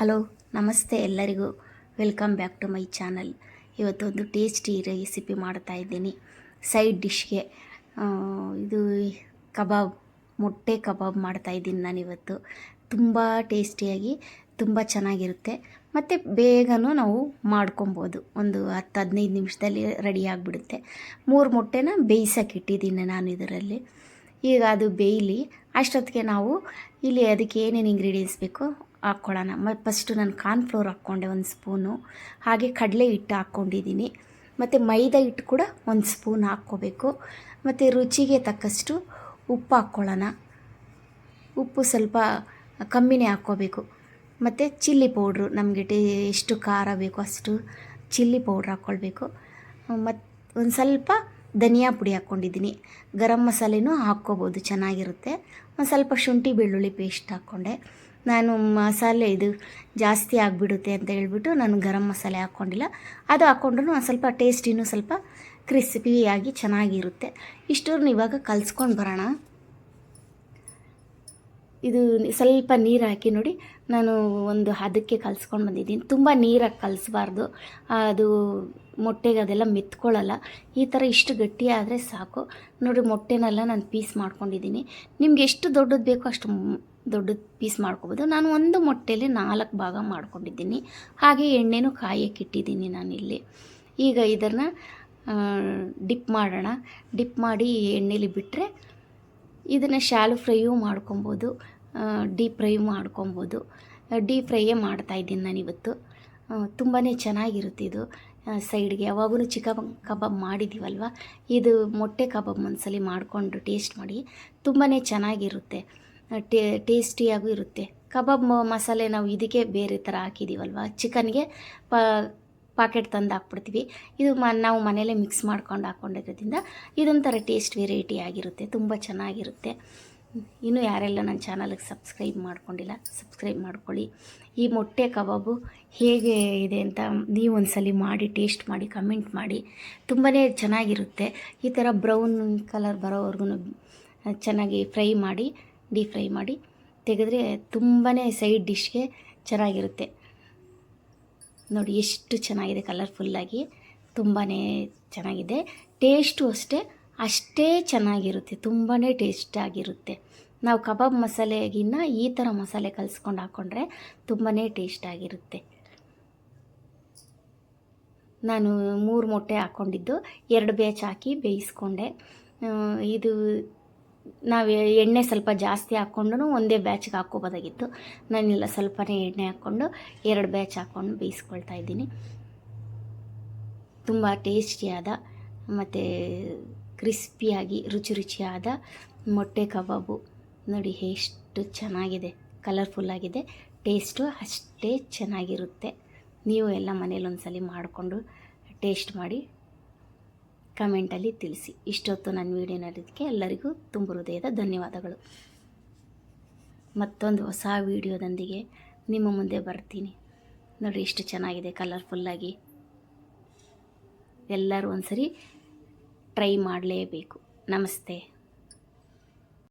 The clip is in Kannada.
ಹಲೋ, ನಮಸ್ತೆ ಎಲ್ಲರಿಗೂ. Welcome back to my channel. ಇವತ್ತೊಂದು ಟೇಸ್ಟಿ ರೆಸಿಪಿ ಮಾಡ್ತಾ ಇದ್ದೀನಿ. ಸೈಡ್ ಡಿಶ್ಗೆ ಇದು ಕಬಾಬ್, ಮೊಟ್ಟೆ ಕಬಾಬ್ ಮಾಡ್ತಾ ಇದ್ದೀನಿ ನಾನಿವತ್ತು. ತುಂಬ ಟೇಸ್ಟಿಯಾಗಿ, ತುಂಬ ಚೆನ್ನಾಗಿರುತ್ತೆ. ಮತ್ತು ಬೇಗನೂ ನಾವು ಮಾಡ್ಕೊಬೋದು. ಒಂದು ಹತ್ತು, ಹದಿನೈದು ನಿಮಿಷದಲ್ಲಿ ರೆಡಿ ಆಗಿಬಿಡುತ್ತೆ. ಮೂರು ಮೊಟ್ಟೆನ ಬೇಯಿಸೋಕೆ ಇಟ್ಟಿದ್ದೀನಿ ನಾನು ಇದರಲ್ಲಿ. ಈಗ ಅದು ಬೇಯಲಿ, ಅಷ್ಟೊತ್ತಿಗೆ ನಾವು ಇಲ್ಲಿ ಅದಕ್ಕೆ ಏನೇನು ಇಂಗ್ರೀಡಿಯೆಂಟ್ಸ್ ಬೇಕು ಹಾಕ್ಕೊಳ್ಳೋಣ ಮ ಫಸ್ಟು ನಾನು ಕಾರ್ನ್ಫ್ಲೋರ್ ಹಾಕ್ಕೊಂಡೆ ಒಂದು ಸ್ಪೂನು ಹಾಗೆ ಕಡಲೆ ಹಿಟ್ಟು ಹಾಕ್ಕೊಂಡಿದ್ದೀನಿ ಮತ್ತು ಮೈದಾ ಹಿಟ್ಟು ಕೂಡ ಒಂದು ಸ್ಪೂನ್ ಹಾಕ್ಕೋಬೇಕು. ಮತ್ತು ರುಚಿಗೆ ತಕ್ಕಷ್ಟು ಉಪ್ಪು ಹಾಕ್ಕೊಳ್ಳೋಣ. ಉಪ್ಪು ಸ್ವಲ್ಪ ಕಮ್ಮಿನೇ ಹಾಕ್ಕೋಬೇಕು. ಮತ್ತು ಚಿಲ್ಲಿ ಪೌಡ್ರು ನಮಗೆ ಟೇ, ಎಷ್ಟು ಖಾರ ಬೇಕು ಅಷ್ಟು ಚಿಲ್ಲಿ ಪೌಡ್ರ್ ಹಾಕ್ಕೊಳ್ಬೇಕು. ಮತ್ತು ಒಂದು ಸ್ವಲ್ಪ ಧನಿಯಾ ಪುಡಿ ಹಾಕ್ಕೊಂಡಿದ್ದೀನಿ ಗರಂ ಮಸಾಲೆನೂ ಹಾಕ್ಕೋಬೋದು, ಚೆನ್ನಾಗಿರುತ್ತೆ. ಒಂದು ಸ್ವಲ್ಪ ಶುಂಠಿ ಬೆಳ್ಳುಳ್ಳಿ ಪೇಸ್ಟ್ ಹಾಕ್ಕೊಂಡೆ. ನಾನು ಮಸಾಲೆ ಇದು ಜಾಸ್ತಿ ಆಗಿಬಿಡುತ್ತೆ ಅಂತ ಹೇಳ್ಬಿಟ್ಟು ನಾನು ಗರಂ ಮಸಾಲೆ ಹಾಕ್ಕೊಂಡಿಲ್ಲ. ಅದು ಹಾಕ್ಕೊಂಡ್ರು ಒಂದು ಸ್ವಲ್ಪ ಟೇಸ್ಟ್ ಇನ್ನೂ ಸ್ವಲ್ಪ ಕ್ರಿಸ್ಪಿಯಾಗಿ ಚೆನ್ನಾಗಿರುತ್ತೆ. ಇಷ್ಟನ್ನು ಇವಾಗ ಕಲಿಸ್ಕೊಂಡು ಬರೋಣ. ಇದು ಸ್ವಲ್ಪ ನೀರು ಹಾಕಿ ನೋಡಿ, ನಾನು ಒಂದು ಹದಕ್ಕೆ ಕಲಿಸ್ಕೊಂಡು ಬಂದಿದ್ದೀನಿ. ತುಂಬ ನೀರಾಗಿ ಕಲಿಸ್ಬಾರ್ದು. ಅದು ಮೊಟ್ಟೆಗೆ ಅದೆಲ್ಲ ಮೆತ್ಕೊಳ್ಳಲ್ಲ. ಈ ಥರ ಇಷ್ಟು ಗಟ್ಟಿ ಆದರೆ ಸಾಕು. ನೋಡಿ ಮೊಟ್ಟೆನೆಲ್ಲ ನಾನು ಪೀಸ್ ಮಾಡ್ಕೊಂಡಿದ್ದೀನಿ. ನಿಮ್ಗೆ ಎಷ್ಟು ದೊಡ್ಡದು ಬೇಕೋ ಅಷ್ಟು ದೊಡ್ಡದು ಪೀಸ್ ಮಾಡ್ಕೊಬೋದು. ನಾನು ಒಂದು ಮೊಟ್ಟೆಯಲ್ಲಿ ನಾಲ್ಕು ಭಾಗ ಮಾಡ್ಕೊಂಡಿದ್ದೀನಿ. ಹಾಗೆ ಎಣ್ಣೆನೂ ಕಾಯಕ್ಕಿಟ್ಟಿದ್ದೀನಿ ನಾನಿಲ್ಲಿ. ಈಗ ಇದನ್ನು ಡಿಪ್ ಮಾಡೋಣ. ಡಿಪ್ ಮಾಡಿ ಎಣ್ಣೆಲಿ ಬಿಟ್ಟರೆ ಇದನ್ನು ಶಾಲು ಫ್ರೈಯೂ ಮಾಡ್ಕೊಬೋದು. ಡೀಪ್ ಫ್ರೈ ಮಾಡ್ಕೊಬೋದು. ಡೀಪ್ ಫ್ರೈಯೇ ಮಾಡ್ತಾಯಿದ್ದೀನಿ ನಾನಿವತ್ತು. ತುಂಬಾ ಚೆನ್ನಾಗಿರುತ್ತೆ ಇದು. ಸೈಡ್ಗೆ ಯಾವಾಗಲೂ ಚಿಕನ್ ಕಬಾಬ್ ಮಾಡಿದ್ದೀವಲ್ವ ಇದು ಮೊಟ್ಟೆ ಕಬಾಬ್ ಒಂದ್ಸಲಿ ಮಾಡಿಕೊಂಡು ಟೇಸ್ಟ್ ಮಾಡಿ ತುಂಬಾ ಚೆನ್ನಾಗಿರುತ್ತೆ. ಟೇ, ಟೇಸ್ಟಿಯಾಗೂ ಇರುತ್ತೆ. ಕಬಾಬ್ ಮಸಾಲೆ ನಾವು ಇದಕ್ಕೆ ಬೇರೆ ಥರ ಹಾಕಿದ್ದೀವಲ್ವ ಚಿಕನ್ಗೆ ಪ, ಪಾಕೆಟ್ ತಂದು ಹಾಕ್ಬಿಡ್ತೀವಿ. ಇದು ಮ, ನಾವು ಮನೇಲೇ ಮಿಕ್ಸ್ ಮಾಡ್ಕೊಂಡು ಹಾಕ್ಕೊಂಡಿರೋದ್ರಿಂದ ಇದೊಂಥರ ಟೇಸ್ಟ್ ವೆರೈಟಿ ಆಗಿರುತ್ತೆ. ತುಂಬ ಚೆನ್ನಾಗಿರುತ್ತೆ. ಇನ್ನೂ ಯಾರೆಲ್ಲ ನನ್ನ ಚಾನಲ್ಗೆ ಸಬ್ಸ್ಕ್ರೈಬ್ ಮಾಡ್ಕೊಂಡಿಲ್ಲ, ಸಬ್ಸ್ಕ್ರೈಬ್ ಮಾಡ್ಕೊಳ್ಳಿ. ಈ ಮೊಟ್ಟೆ ಕಬಾಬು ಹೇಗೆ ಇದೆ ಅಂತ ನೀವು ಒಂದ್ಸಲಿ ಮಾಡಿ, ಟೇಸ್ಟ್ ಮಾಡಿ, ಕಮೆಂಟ್ ಮಾಡಿ. ತುಂಬಾ ಚೆನ್ನಾಗಿರುತ್ತೆ. ಈ ಥರ ಬ್ರೌನ್ ಕಲರ್ ಬರೋವರೆಗೂ ಚೆನ್ನಾಗಿ ಫ್ರೈ ಮಾಡಿ ಡೀಪ್ ಫ್ರೈ ಮಾಡಿ ತೆಗೆದ್ರೆ ತುಂಬಾ ಸೈಡ್ ಡಿಶ್ಗೆ ಚೆನ್ನಾಗಿರುತ್ತೆ. ನೋಡಿ ಎಷ್ಟು ಚೆನ್ನಾಗಿದೆ ಕಲರ್ಫುಲ್ಲಾಗಿ ತುಂಬಾ ಚೆನ್ನಾಗಿದೆ. ಟೇಸ್ಟು ಅಷ್ಟೇ ಅಷ್ಟೇ ಚೆನ್ನಾಗಿರುತ್ತೆ ತುಂಬಾ ಟೇಸ್ಟಾಗಿರುತ್ತೆ ನಾವು ಕಬಾಬ್ ಮಸಾಲೆಗಿನ್ನ ಈ ಥರ ಮಸಾಲೆ ಕಲಿಸ್ಕೊಂಡು ಹಾಕ್ಕೊಂಡ್ರೆ ತುಂಬಾ ಟೇಸ್ಟಾಗಿರುತ್ತೆ ನಾನು ಮೂರು ಮೊಟ್ಟೆ ಹಾಕ್ಕೊಂಡಿದ್ದು ಎರಡು ಬ್ಯಾಚ್ ಹಾಕಿ ಬೇಯಿಸ್ಕೊಂಡೆ. ಇದು ನಾವು ಎಣ್ಣೆ ಸ್ವಲ್ಪ ಜಾಸ್ತಿ ಹಾಕ್ಕೊಂಡು ಒಂದೇ ಬ್ಯಾಚ್ಗೆ ಹಾಕ್ಕೋಬೋದಾಗಿತ್ತು ನಾನೆಲ್ಲ, ಸ್ವಲ್ಪನೇ ಎಣ್ಣೆ ಹಾಕ್ಕೊಂಡು ಎರಡು ಬ್ಯಾಚ್ ಹಾಕ್ಕೊಂಡು ಬೇಯಿಸ್ಕೊಳ್ತಾ ಇದ್ದೀನಿ. ತುಂಬ ಟೇಸ್ಟಿಯಾದ, ಮತ್ತು ಕ್ರಿಸ್ಪಿಯಾಗಿ, ರುಚಿ ರುಚಿಯಾದ ಮೊಟ್ಟೆ ಕಬಾಬು. ನೋಡಿ, ಎಷ್ಟು ಚೆನ್ನಾಗಿದೆ ಕಲರ್ಫುಲ್ಲಾಗಿದೆ ಟೇಸ್ಟು ಅಷ್ಟೇ ಚೆನ್ನಾಗಿರುತ್ತೆ. ನೀವು ಎಲ್ಲ ಮನೇಲಿ ಒಂದ್ಸಲಿ ಮಾಡಿಕೊಂಡು ಟೇಸ್ಟ್ ಮಾಡಿ. ಕಮೆಂಟಲ್ಲಿ ತಿಳಿಸಿ. ಇಷ್ಟೊತ್ತು ನನ್ನ ವೀಡಿಯೋ ನೋಡಿದ್ದಕ್ಕೆ ಎಲ್ಲರಿಗೂ ತುಂಬ ಹೃದಯದ ಧನ್ಯವಾದಗಳು. ಮತ್ತೊಂದು ಹೊಸ ವಿಡಿಯೋದೊಂದಿಗೆ ನಿಮ್ಮ ಮುಂದೆ ಬರ್ತೀನಿ. ನೋಡಿ ಎಷ್ಟು ಚೆನ್ನಾಗಿದೆ ಕಲರ್ಫುಲ್ಲಾಗಿ ಎಲ್ಲರೂ ಒಂದ್ಸರಿ ಟ್ರೈ ಮಾಡಲೇಬೇಕು. ನಮಸ್ತೆ.